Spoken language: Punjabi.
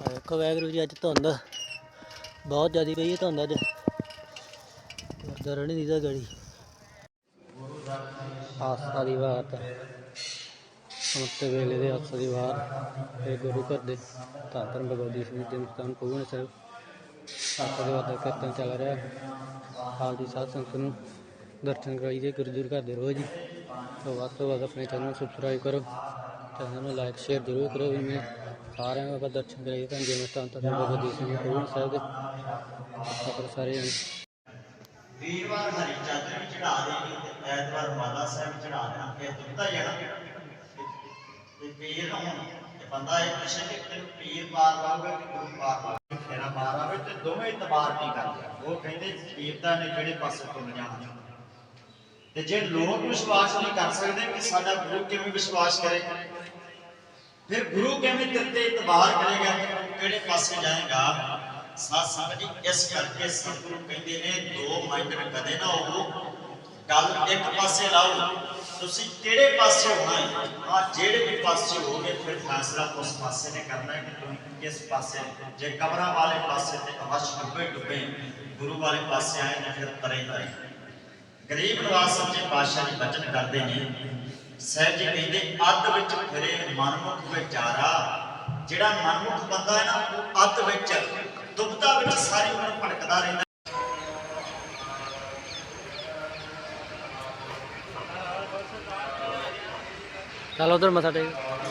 ਦੇਖੋ ਵੈਗਰੂ ਜੀ, ਅੱਜ ਧੁੰਦ ਬਹੁਤ ਜ਼ਿਆਦਾ ਪਈ ਹੈ ਧੁੰਦ ਅੱਜ। ਗੁਰਦੁਆਰਾ ਨਹੀਂ ਦੀਦਾ ਗੜੀ ਆਸਾ ਦੀ ਬਾਤ ਉਸਤੇ ਵੇਲੇ ਦੇ ਆਸਾ ਦੀ ਬਾਤ ਤੇ ਗੁਰੂ ਘਰ ਦੇ ਧੰਨ ਧੰਨ ਸਿੰਘ ਜੀ ਮਸਤਾਨ ਪੂਰਨ ਸਾਹਿਬ। ਆਸਾ ਦੀ ਬਾਤ ਦਾ ਕੀਰਤਨ ਚੱਲ ਰਿਹਾ ਹਾਲ ਦੀ ਸਾਧ ਸੰਗਤ ਨੂੰ ਦਰਸ਼ਨ ਕਰਾਈ ਦੇ ਗੁਰੂ ਜੀ ਘਰ ਦੇ ਰੋਜ਼ ਹੀ। ਸੋ ਵੱਧ ਤੋਂ ਵੱਧ ਆਪਣੇ ਚੈਨਲ ਨੂੰ ਸਬਸਕ੍ਰਾਈਬ ਕਰੋ। ਚੈਨਲ ਨੂੰ ਲਾਈਕ ਸ਼ੇਅਰ ਜ਼ਰੂਰ ਕਰੋ ਵੀ ਮੈਂ ਸਾਰਿਆਂ ਨੂੰ ਆਪਾਂ ਦਰਸ਼ਨ ਕਰਾਈਏ। ਤਾਂ ਜਿਵੇਂ ਤਾਂ ਤਾਂ ਭਗਵਤੀ ਵੀਰਵਾਰ ਹਰੀ ਚਾਦਰ ਵੀ ਚੜਾ ਦੇਣੀ ਤੇ ਐਤਵਾਰ ਮਾਤਾ ਸਾਹਿਬ ਚੜਾ ਦੇਣਾ ਇਹ ਦੁੱਧਾ ਜਣਾ ਤੇ ਪੀਰ ਨੂੰ ਤੇ ਬੰਦਾ ਇਹ ਪੁੱਛੇ ਕਿ ਤੈਨੂੰ ਪੀਰ ਪਾਰ ਲਾਊਗਾ ਕਿ ਗੁਰੂ ਪਾਰ ਲਾਊਗਾ ਫੇਰਾ ਪਾਰ ਆਵੇ ਤੇ ਦੋਵੇਂ ਇਤਬਾਰ ਨਹੀਂ ਕਰਦੇ ਉਹ ਕਹਿੰਦੇ ਪੀਰਤਾ ਨੇ ਕਿਹੜੇ ਪਾਸੇ ਤੁਰ ਜਾਣਾ। ਤੇ ਜੇ ਲੋਕ ਵਿਸ਼ਵਾਸ ਨਹੀਂ ਕਰ ਸਕਦੇ ਕਿ ਸਾਡਾ ਗੁਰੂ ਕਿਵੇਂ ਵਿਸ਼ਵਾਸ ਕਰੇ? ਫਿਰ ਗੁਰੂ ਕਿਵੇਂ ਤੇਰੇ ਇਤਬਾਰ ਕਰੇਗਾ, ਕਿਹੜੇ ਪਾਸੇ ਜਾਏਗਾ? ਸਾਧ ਸੰਗਤ ਜੀ, ਇਸ ਕਰਕੇ ਸਤਿਗੁਰੂ ਕਹਿੰਦੇ ਨੇ, ਦੋ ਮਾਈਂਡ ਕਦੇ ਨਾ ਹੋਵੋ। ਗੱਲ ਇੱਕ ਪਾਸੇ ਲਾਓ, ਤੁਸੀਂ ਕਿਹੜੇ ਪਾਸੇ ਹੋਣਾ ਆ ਜਿਹੜੇ ਵੀ ਪਾਸੇ ਹੋਗੇ ਫਿਰ ਫੈਸਲਾ ਉਸ ਪਾਸੇ ਨੇ ਕਰਨਾ ਹੈ ਕਿ ਤੁਸੀਂ ਕਿਸ ਪਾਸੇ ਜੇ ਕਬਰਾਂ ਵਾਲੇ ਪਾਸੇ ਤੇ ਅਵਸ਼ ਡੁੱਬੇ ਡੁੱਬੇ ਗੁਰੂ ਵਾਲੇ ਪਾਸੇ ਆਏ ਨੇ, ਫਿਰ ਤਰੇ ਤਰੇ। ਗਰੀਬ ਨਵਾਜ਼ ਸੱਚੇ ਪਾਤਸ਼ਾਹ ਜੀ ਬਚਨ ਕਰਦੇ ਨੇ। ਸਹਿਬ ਜੀ ਕਹਿੰਦੇ, ਅੱਧ ਵਿੱਚ ਫਿਰੇ ਮਨਮੁਖ ਜਿਹੜਾ ਮਨਮੁਖ ਬੰਦਾ ਹੈ ਨਾ, ਉਹ ਅੱਤ ਵਿੱਚ ਦੁਬਤਾ ਵਿੱਚ ਸਾਰੀ ਉਮਰ ਭਟਕਦਾ ਰਹਿੰਦਾ ਚੱਲ ਉਧਰ ਮੱਥਾ ਟੇਕ।